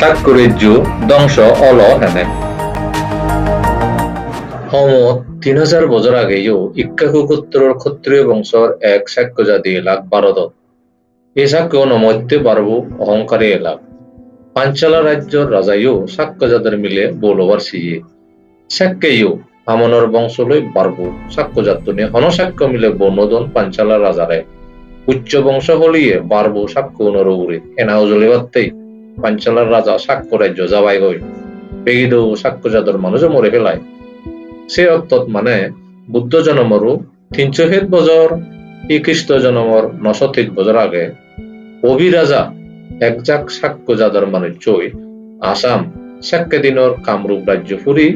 সাক্ষরিজ্য ধ্বংস অল হেনে। সমত তিন হাজার বছর আগেও ইক্কাকু গোত্ৰৰ ক্ষত্ৰিয় বংশৰ এক সাক্ষ্য জাতি এলাক ভাৰতত এই সাক্ষ্য নমধ্যে পারব অহংকারী এলাক পাঞ্চালা রাজ্যর রাজাইও সাক্ষ্য জাতের মিলে বলবার সিয়ে। সাক্ষ্যেও আমনের বংশলৈ বারবো সাক্ষ্য জাতনে হন সাক্ষ্য মিলে বনদন পাঞ্চালা রাজারে উচ্চ বংশ হলিয়ে বারবো সাক্ষ্য নরগুরে এনা উজলিবাত্তেই পাঞ্চালার রাজা সাক্ষ্য রাজ্য যাবাই গই বেগিদ সাক্ষ্য জাতর মানুষও মরে ফেলায়। সে অর্থত মানে বুদ্ধ জন্মৰো তিনশো হেত বছৰ ই খ্ৰীষ্ট জন্মৰ নশ তিত বছৰ আগে। অভিৰাজা একজাক সাক্ষ্য যাদৰ মানুহ চৈ আসাম সাক্কে দিনৰ কামৰূপ ৰাজ্য ফুৰি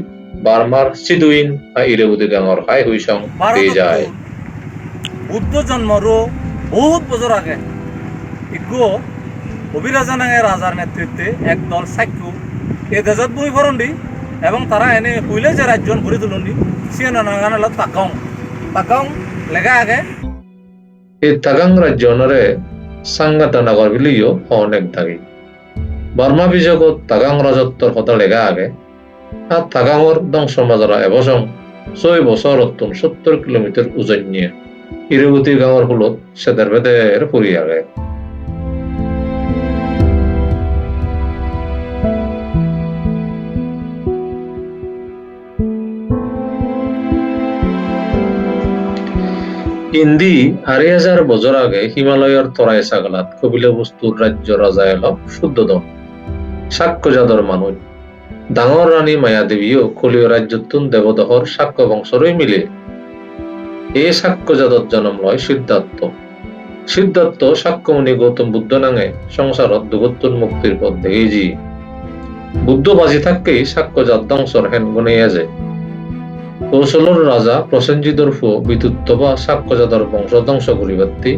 বাৰ্মাৰ চিদুইন ইৰেবুদি গাঙৰ হাই হুইচং দি যায়। বুদ্ধ জন্মরও বহুত বছর আগে। ইগো অভিরাজা নাঙে রাজার নেতৃত্বে একদল সাক্ষু এ দেশত বই ফরন্ডি এবং তারা এনে হুইলে যে রাজ্যন ভরি তুলন্ডি সে নাগানাল তাকাও তাকাও লেগা আগে। এই তাগাং ৰাজ্যনৰে চাংগাতা নগৰ বুলিও অনেক থাকি বৰ্মা বিজগত তাগাং ৰাজত্বৰ কথা লেগা আগে। আর তাগাঙৰ ধ্বংস মাজৰা এবছৰ ছয় বছৰতোন সত্তৰ কিলোমিটাৰ উজনিয়ে। ইৰগুটি গাঁৱৰ ফুলত চেদেৰ ভেদেৰ ফুৰি ইন্দি আঢ়ৈ হাজাৰ বছৰ আগে হিমালয়ৰ তৰাই ছাগলাত কবিলে বস্তুৰ ৰাজ্য ৰজা এল শুদ্ধদন সাক্ষ্যজাদৰ মানুহ। ডাঙৰ ৰাণী মায়াদেৱীও কলীয় ৰাজ্যতুন দেৱদহৰ সাক্ষ্য বংশলৈ মিলে। এই সাক্ষ্যজাদত জন্ম লয় সিদ্ধাৰ্থ সিদ্ধাৰ্থ সাক্ষ্যমণি গৌতম বুদ্ধ নাঙে সংসাৰত দুগত্তুন মুক্তিৰ পথ দেখি বুদ্ধ বাজি থাককেই সাক্ষ্যজাত ধ্বংসৰ হেন গুণাইয়া যায় কৌশলৰ ৰাজা প্ৰসেনজিতৰ ফু বিদ্যুৎ বা সাক্ষ্যজাতৰ বংশ ধ্বংস করিবাত্তি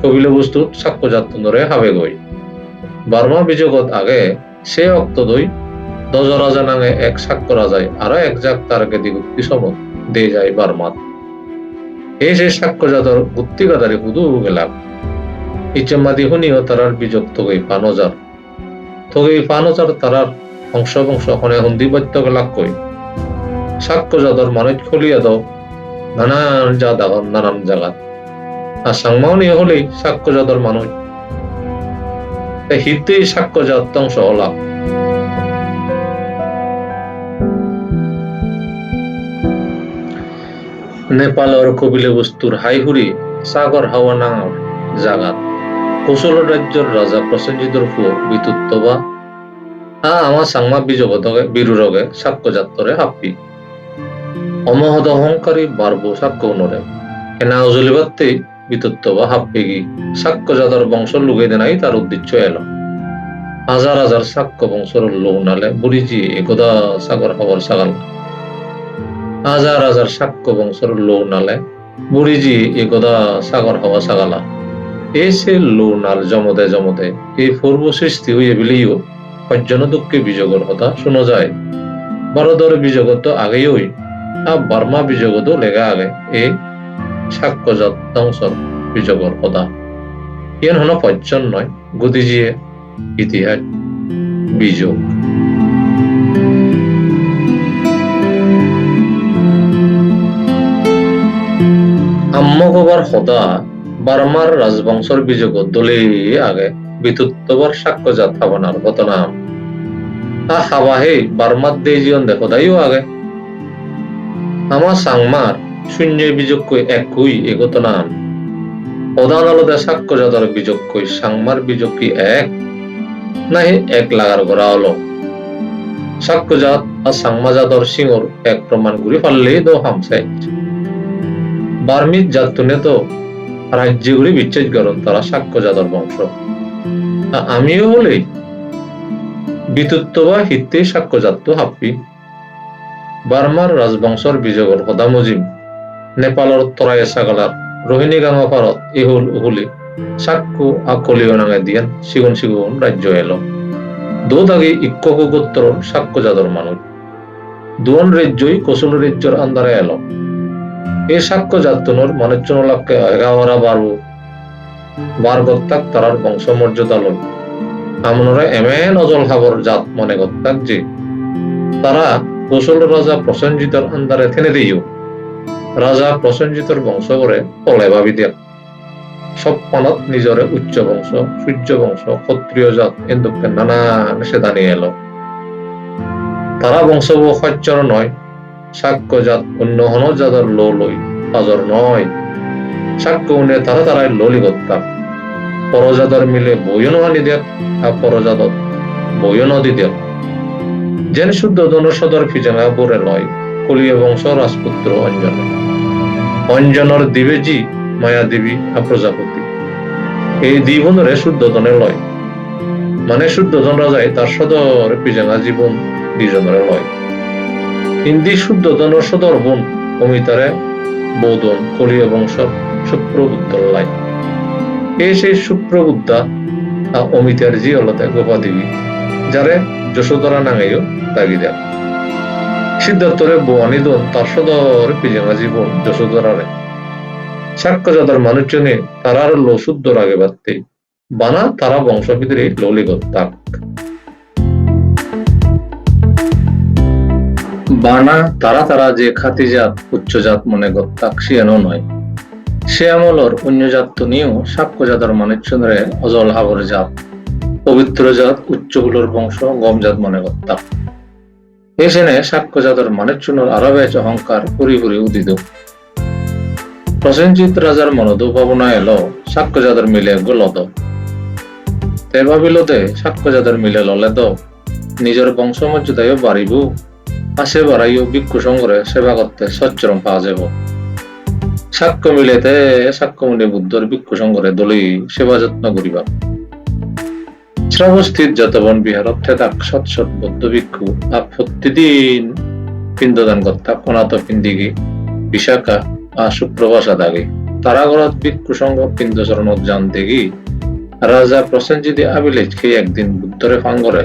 কবিল বস্তুত সাক্ষ্যজাতনরে হাবে গই বার্মা বিযোগত আগে সে অক্ত দই দজ রাজা নাঙে এক সাক্ষ্য রাজায় আর এক জাক তারকে দিগুত্তি সমত দে যায় বার্মাত এই সে সাক্ষ্যজাতর গুত্তিকাদারি হুদু গেলাম ইচ্ছেমাদি শুনিও তারার বিযোগ তগৈ পানজার তগৈ পানজার তারার বংশ বংশ হনে হুন্দি বৈত্য গেলাক কই মানুষ খুলিয়া দাও। নানান জাত নানান আর হলেই মানুষ। তাই সাক্ষ্যজাত হলা। নেপালৰ কবিলে বস্তুৰ হাইহুৰি সাগৰ হাৱা নাঙৰ জাগাত কৌশল ৰাজ্যৰ ৰাজা প্ৰসেনজিতৰ ফু বিতুত্ব বা। আ, আমাৰ চাংমা বিজগতকে বিৰুৰগে সাক্ষ্যজাতরে হাপ্পি। অমহদ অহংকারী বারবো সাক্ষ্য নরে এনা উজলিবাত্তে বিতত্ব বা হাপ্পেগি। সাক্ষ্য যাদর বংশ লুগে দেনাই তার উদ্দেশ্য এলো। হাজার হাজার সাক্ষ্য বংশর লৌনালে বুড়িজি একদা সাগর হবর সাগাল। হাজার হাজার সাক্ষ্য বংশর লৌনালে বুড়িজি একদা সাগর হওয়া সাগালা। এসে লৌনাল জমদে জমদে এই পূর্ব সৃষ্টি হইয়ে বিলিও পর্যন দুঃখে বিজগর কথা শোনা যায়। ভারতের বিজগত আগেই আ বর্মা বিজগত লেগা আগে। এই সাক্ষ্যজাত ধ্বংসর বিজগর কথা। ইয়ান হল পর্যন নয় গদিজিয়ে ইতিহাস বিযোগ আম্মগবার সদা বার্মার রাজবংশর বিজগত দলে আগে বিতুত্তবার সাক্ষ্যজাত ভাবনার ঘটনা। তা হাবাহে বার্মার দেজিয়ন দেখো দাইও আগে। আমার সাংমার শূন্য বিযোগ কই এক কই এগত নাম। প্রধান আলাদা সাক্ষ্য যাদর বিযোগ কই সাংমার বিযোগ কি এক, নাহি এক লাগার ঘোরা হলো সাক্ষ্যজাত আর সাংমা যাদর সিংহর এক প্রমাণ ঘুরি পারলেই তো হামসাই বার্মিজ জাতুনে তো রাজ্যগুলি বিচ্ছেদ করেন তারা সাক্ষ্য যাদর বংশ। আমিও হলেই বিতুত্ব বা হিতে সাক্ষ্যজাত হাপ্পি। বার্মার রাজবংশৰ বিজগৰ সদা মুজিম নেপালৰ তৰাই ছাগলাৰ ৰোহিণী গাঙৰ পাৰত ইহুল উহুলি, চাক্কু আকলিও নাঙে দিয়ান সিগুন সিগুন রাজ্য এলো। দোদ আগে ইক্ককু গোত্তর সাক্ষ্য যাদর মানুষ দুয়ন রাজ্যই কৌশল রাজ্যর আন্দারে এলো। এই সাক্ষ্য জাতনর মানুষজন লাভকে এগাওয়ারা বারু বার গত্তাক তারার বংশ মর্যাদা লয়। আমরা এমেন অজল হাবর জাত মনে করতাম যে তারা কৌশল রাজা প্রসেনজিতর আন্দারে থেনে দিও রাজা প্রসেনজিতর বংশ করে তলে ভাবি দিয়া সব পানত নিজরে উচ্চ বংশ, সূর্য বংশ, ক্ষত্রিয় জাত এন্দুকে নানা সেদা নিয়ে এলো। তারা বংশ সহ্যর নয়, সাক্ষ্য জাত অন্য হন জাতর লো লই হাজর নয়। সাক্ষ্য উনে তারা তারাই ললি করতাম পরজাদর মিলে বইন আনি দেখ আর পরজাদত বইন নদী দেখ যেন শুদ্ধ ধনুষদর ফিজাঙা বরে লয় কলিয় বংশ রাজপুত্র অঞ্জন। অঞ্জনর দিবেজি মায়া দেবী প্রজাপতি। এই দ্বিবনরে শুদ্ধ ধনে লয়। মানে শুদ্ধ ধন রাজাই তার সদর পিজাঙা জীবন দুজনের লয়। হিন্দি শুদ্ধ ধন সদর বোন অমিতারে বৌদন কলিয় বংশ সুপ্রবুদ্ধর লাই এই সেই সুপ্রবুদ্ধা আর অমিতার জি অলতে গোপা দেবী যারে যশোধরা নাঙাইও দাগি দেয় সিদ্ধার্থরে বোয়ানি দন তার সদর পিজাঙা জীবন যশোধরারে। সাক্ষ্য যাদের মানুষজনে তারার লো শুদ্ধ রাগে বাড়তে বানা তারা বংশ ভিতরে লোলি গত্তাক বানা তারা তারা যে খাতি জাত উচ্চ জাত মনে গত্তাক সিয়ানো নয়। সে আমলর অন্য জাত তো নিয়েও সাক্ষ্য জাতর মানুষজনরে অজল হাবর জাত। পবিত্র জাত উচ্চগুলোর বংশ গম জাত মনে গত্তাক এসেনে সাক্ষ্য জাতর মানুষজনের আরবেচ অহংকার পুরি উদিত। প্রসেনজিৎ রাজার মনদ ভাবনা এলো সাক্ষ্য যাদের মিলে গোলদ। তে ভাবিল দে সাক্ষ্য যাদের মিলে ললে দ নিজের বংশমর্যাদায় বাড়িব। আসে বাড়াইও ভিক্ষু সংগ্রহে সেবা করতে সচ্চরম পাওয়া যাব। সাক্ষ্য মিলেতে সাক্ষ্য মুনি বুদ্ধর ভিক্ষু সংগ্রহে দলি সেবা যত্ন করিবা শ্রবস্থিত যতবন বিহারত থেতাক সৎ সৎ বৌদ্ধ ভিক্ষু। আর প্রতিদিন পিণ্ডদান কর্তা অনাথ পিণ্ডিগি, বিশাখা আর সুপ্রভাষা দাগে। তারাগড়ত ভিক্ষু সংঘ পিণ্ডচরণত যান দেখি রাজা প্রসেনজিৎ আবিলেজ খেয়ে একদিন বুদ্ধরে ফাঙ্গরে।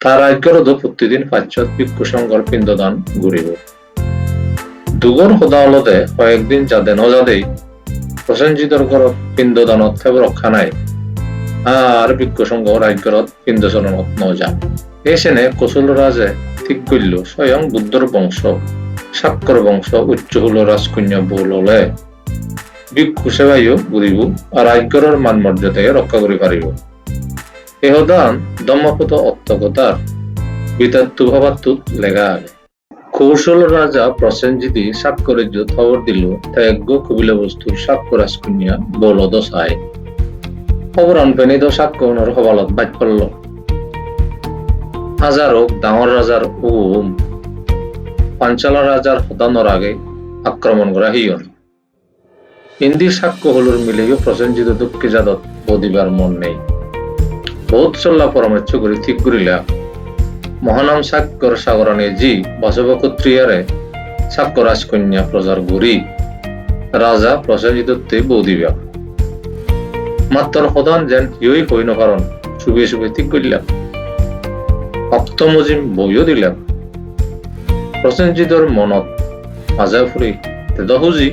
তার আজ্ঞরদ প্রতিদিন পাশ্চাত ভিক্ষু সংঘর পিণ্ডদান ঘুরিব। দুগর সদালতে কয়েকদিন যাদে নজাদেই প্রসেনজিৎর ঘরত পিণ্ডদানত ফেব রক্ষা নাই। করল, স্বয়ং বুদ্ধর বংশ, সাক্ষর বংশ রক্ষা করে পারিব। এহদান দম্মপত ভাবাত্তুত লেগা আগে কৌশল রাজা প্রসেনজিৎ সাক্ষরের খবর দিল ত্যাগ্য কবিল বস্তু সাক্ষ্য রাজকন্যা বলদ সায়। খবর আনপেনি তো সাক্ষ্য ওনার হবালত বাজ পড়ল। হাজারক ডাঙর রাজার উম, পাঞ্চালা রাজার হতানোর আগে আক্রমণ করা হিয়ন হিন্দি সাক্ষ্য হলুর মিলেও প্রসেনজিত দুঃখী যাদত বদিবার মন নেই। বহুত চল্লা পরামর্শ করে ঠিক করিলা মহানাম সাক্ষর সাগরানে জি বাসব ক্ষত্রিয়ারে সাক্ষ্য রাজকন্যা প্রজার গুরি রাজা প্রসেনজিততে বৌদিবা মাত্র সদান যেন হিয়ই হইন কারণ। শুভে শুভে ঠিক করিলাম। ভক্ত মজিম বইও দিলাম। প্রসেনজিৎর মনত মাজা ফুৰি তেদ খুজি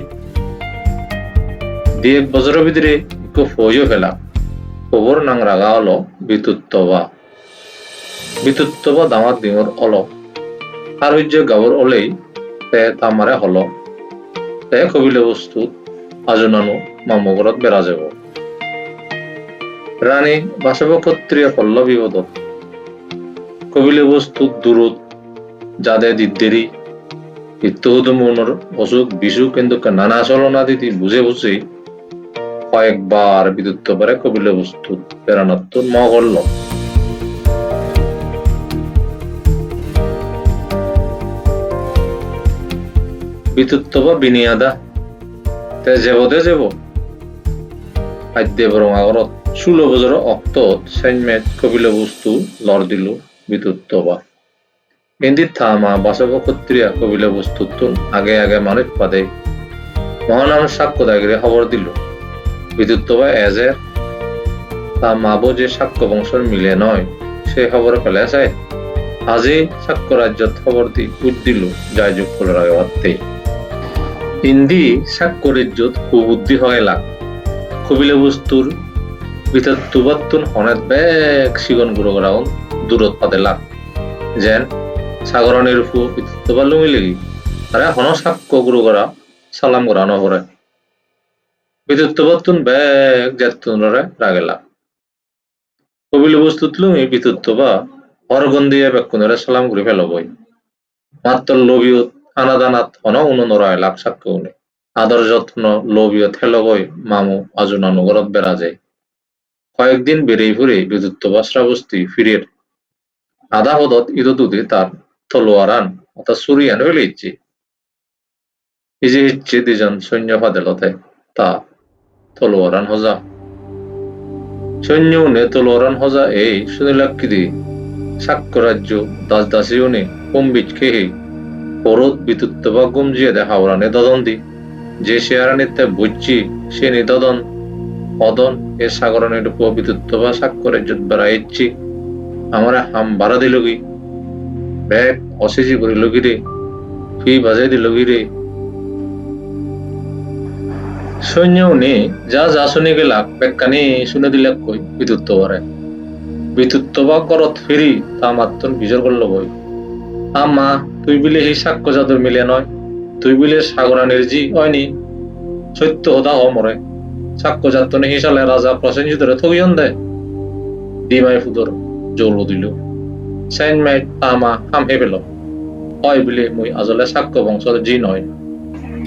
দিয়ে এক বছৰৰ ভিতরে একো ফইও ফেলা খবর নাং রাগা হলো বিতুত্তবা। বিতুত্তবা দামাত ডিঙর অল আর ঐজ্য গাবর অলেই তে তামারে হল। তে কবিলে বস্তুত আজনানো মামগৰত বেৰা যাব। রানী বাসব ক্ষত্রিয় পল্ল বিপদত কবিলে বস্তুত দূরত যাদের দিদ্দেরি মনের অসুখ বিসুখ কিন্তু নানা চলনা দিদি বুঝে বুঝে কয়েকবার বিদ্যুৎ পারে কবিলে বস্তু প্রেরণাত্ম ম করল। বিদ্যুৎ বা বিনিয়াদা, তে যাব দে যাব খাদ্য বরং আগৰত ষোলো বছৰৰ অক্তত চেনমেট কবিলে বস্তু লর দিল বিদ্যুৎ বা হিন্দিত থামা বাসব ক্ষত্রিয়া কবিলে বস্তুত্ব আগে আগে মানুষ পাদে মহানাম সাক্ষ্য দাগিরে খবর দিল। বিদ্যুৎ বা এজে তা মাবো যে সাক্ষ্য বংশর মিলে নয় সে খবর পেলে আছে আজি সাক্ষ্য রাজ্যত খবর দি উঠ দিল যাই যোগ করে রাগতে হিন্দি সাক্ষ্য রাজ্যত কুবুদ্ধি হয় লাগ কবিলে বস্তুর বিতত্তুবাত্তুন হনেত বেগ সিগন গুরু গরাউন দূরত পাদেলাক যেন সাগরণের উপর বিতত্তুবা লুমি লেগি আরে হন সাক্ষ্য গুরু গরা সালাম গরানো হরে বিতত্তুবাত্তুন বেগ জেতুনরে রাগেলা কবিল বস্তুত লুমি বিতত্তুবা হরগন্দিয়ে বেকুনরে সালাম করে ফেলবই মাত্র লোভিয়ত আনাদানাত হন উননরা এলাক সাক্ষ্য উনি। আদর যত্ন লোভিয়ত হেলবই মামু আজুনানু গরত বেড়া যায় কয়েকদিন বেড়েই ফুরে বিদ্যুৎ বা শ্রাবস্তি ফিরের আধা হদত ইদতুদে তার তলোয়ারান অর্থাৎ সুরিয়ান হইলে ইচ্ছে। যে ইচ্ছে দুজন সৈন্য ফাদেলতে তা তলোয়ারান হজা। সৈন্য উনে তলোয়ারান হজা এই শুনিলাক দি সাক্ষ্য রাজ্য দাস দাসী উনি কম্বিচ খেহে পরত বিদ্যুৎ বা গুমজিয়ে দেখা ওরানে দদন্দি যে শেয়ারানিতে বুঝছি সে নিদদন সাক্ষরের যুদ্ধ বেড়াইছি আমার হাম বাড়া দিল কি ব্যাগ অসেজি করিল কি রে, ফি বাজাই দিল কি রে। সৈন্য নে, যা যা শুনে গেলাক বেকানি শুনে দিলাক কই বিদ্যুৎ বারে। বিদ্যুৎ বা করত ফিরি, তা মাত্র বিজয় করল বই। আমা তুই বিলে সেই সাক্ষ্য জাদুর মিলে নয়, তুই বিলে সাগরানের জি হয়নি সত্য হতা হ মরে। সাক্ষ্য যাত্তনে হিসালে রাজা প্রসেনজিতরে থগিয়ন দেয় দিমাই ফুদর জৌল দিল। সাইন মাইট আমা হাম হে পেল। হয় বিলে মুই আজলে সাক্ষ্য বংশর জি নয়।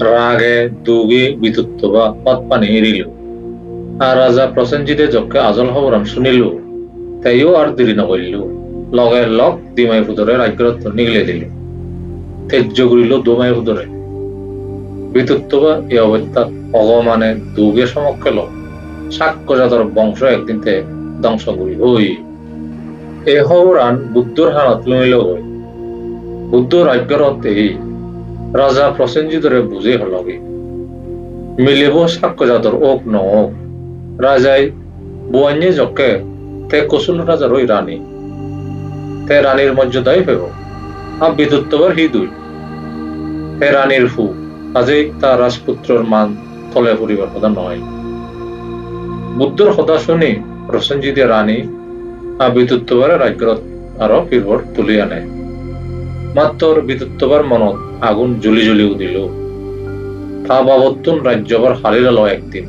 রাগে দুগে বিতুত্ব বা পথ পানি এরিল আর রাজা প্রসেনজিতে যকে আজল খবরাম শুনিল। তাইও আর দেরি নকরিল লগে লগ দিমাই ফুদরে রাজ্যরত্ন নিগলে দিল। তেজ্য করিল দোমাই ফুদরে বিতুত্ব এই অবস্থাত ভগবানে দুগে সমক্ষেল সাক্ষ্যজাতর বংশ একদিনতে ধ্বংস করি হই। এ হওরান বুদ্ধর হানত লইল হই। বুদ্ধ রাজ্যরত এই, রাজা প্রসেনজিতরে বুঝে হলগে মিলিব সাক্ষ্যজাতর ওক ন ওক। রাজাই বুয়াইনে জকে তে কসুল রাজার ওই রানী। তে রানীর মর্যাদাই পেব। আর বিদ্যুৎবার হি দুই। তে রানীর ফু কাজেই তার রাজপুত্রর মান তলে পরিবার কথা নয়। বুদ্ধর কথা শুনি প্রসেনজিতে রানী আর বিদ্যুৎবারে রাজ্যত আরও ফিরবর তুলি আনে মাত্র বিদ্যুৎবার মনত আগুন জ্বলি জ্বলি উদিল তা বাবতুন রাজ্যবার হারিল একদিন।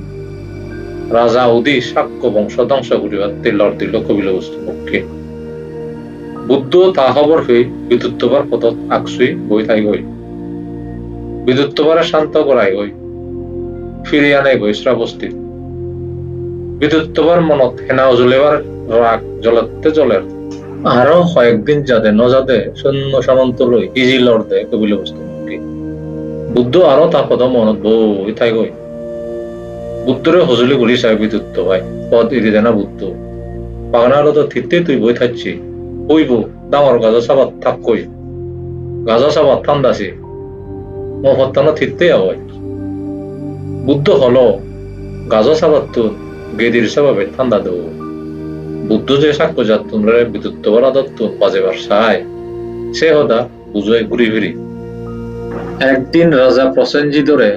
রাজা উদি সাক্ষ্য বংশ ধ্বংস করিবার তেলর দিল কবিল বস্তু পক্ষে। বুদ্ধ তা খবর হয়ে বিদ্যুৎবার পথত আকসুই বই থাই গই বিদ্যুৎবারে শান্ত করাই গই ফিরিয়ে আনে গই শ্রাবস্তি বিদ্যুৎবার মনত হেনা জ্বলেবার রাগ জ্বলাতে জ্বলের আরও কয়েকদিন যাতে নজাদে সৈন্য সামন্ত লই ইজি লড়তে কবিল বস্তু বুদ্ধ আরও তা পদ মনত বই থাই গই বুদ্ধরে হজুলি গুলি চাই বিদ্যুৎ ভাই, পদ ইদি দেনা বুদ্ধ। বাগানার তো থিতে তুই বই থাকছি বইব ডাঙর গাজা সাবাত থাক কই। গাজা সাবাত ঠান্দাছি মহত্তানো থিতে হয় বুদ্ধ হলো গাজা সাবাত তো গেদির স্বভাবে ঠান্ডা দেব বুদ্ধ যে সাক্ষ্য যাত তোমরা বিদ্যুৎ বলা দত্ত বাজেবার সায় সে হদা বুঝে ঘুরি ফিরি। একদিন রাজা প্রসেনজিতরে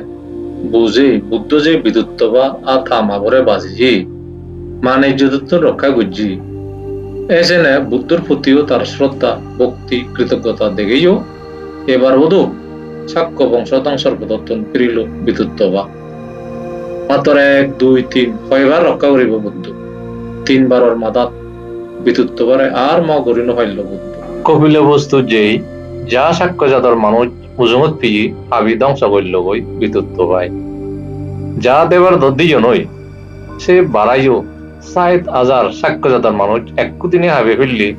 বুঝে বুদ্ধ যে বিদ্যুৎ বা আথা মাভরে বাজিজি মানে যদুত্ব রক্ষা গুজি এসেনে বুদ্ধর প্রতিও তার শ্রদ্ধা, ভক্তি, কৃতজ্ঞতা দেখেইও এবার বোধ সাক্ষ্য বংশ ধ্বংসর প্রদত্তন ফিরিল বিদ্যুৎ বা মাত্র এক, দুই, তিন কয়বার রক্ষা করিব বুদ্ধ তিনবারর মাদাত বিদ্যুৎ বারে আর ম করিল হইল বুদ্ধ কপিল বস্তু যেই, যা সাক্ষ্য যাদর মানুষ উজমত পিয়ে হাবি ধ্বংস করিল গই বিদ্যুৎ ভাই যা দেবার দদ্দিজন হই সে বাড়াইও সাইদ হাজার সাক্ষ্য যাদর মানুষ একদিনে হাবি ফিরলি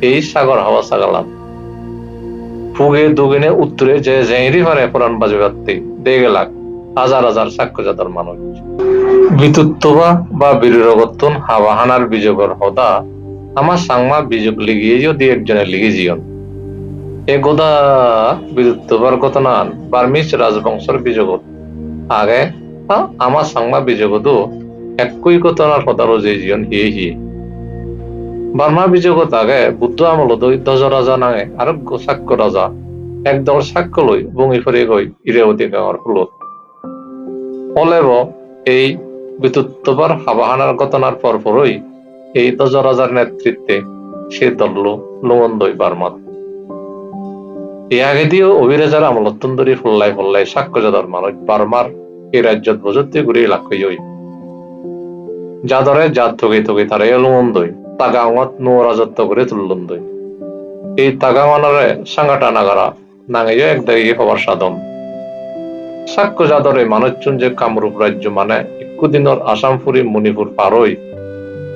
এই সাগর হাওয়া সাগালাম ফুগে দুগিনে উত্তরে যে জেঁরি পারে পুরাণ বাজে বাত্তি দে গেলাক হাজার হাজার সাক্ষ্য যাদর মানুষ। বিতুত্তবা বা বীরগতন হাওয়াহানার বিযোগর হদা, আমার সাংমা বিযোগ লিগিয়ে যদি একজনে লিগে জিয়ন। এ গোদা বিদ্যুৎবার কথা নান বার্মিস রাজবংশর বিযোগত আগে আমার সাংমা বিযোগতো একই ঘটনার কথা রোজে জিয়ন হিয়ে হিয়ে বার্মা বিযোগত আগে বুদ্ধ আমলত দজ রাজা নাঙে আর সাক্ষ্য রাজা একদল সাক্ষ্য লই বঙি ফরে গই ইরেবতী গাঁৱৰ ফুলত অলেব এই বিতুত্তবার হাবাহানার ঘটনার পরপরই এই দজরাজার নেতৃত্বে সে দলল লুমন্দই বার্মাত এ আগে দিয়েও অভিরাজার আমলত্তন ধরে ফল্লাই ফল্লাই সাক্ষ্যজাদার মানুষ বার্মার এই রাজ্যত বজতে ঘুরে লাক্ষই হই যাদরে জাত থগে থগে তারা লুমন্দই তুললন্দই এই তাগাওয়ানারে সাঙ্গাটা নাগারা নাঙাইও এক দাগিয়ে হবার সাধন। সাক্ষ্য যাদরে মানুষজন যে কামরূপ রাজ্য মানে ইকুদিনৰ আসামপুরি মণিপুর পারই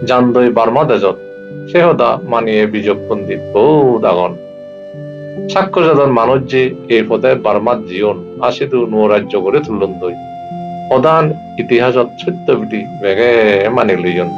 জানদৈ বার্মা দেজত, সেহদা মানিয়ে বিজয় পণ্ডিত বহু দাগন সাক্ষ্য যাদর মানুষ যে এই পদে বার্মাত জীবন আশিদু নো রাজ্য করে তুলন্দই প্রধান ইতিহাসত সত্যবিধি বেগে মানি লইয়ন।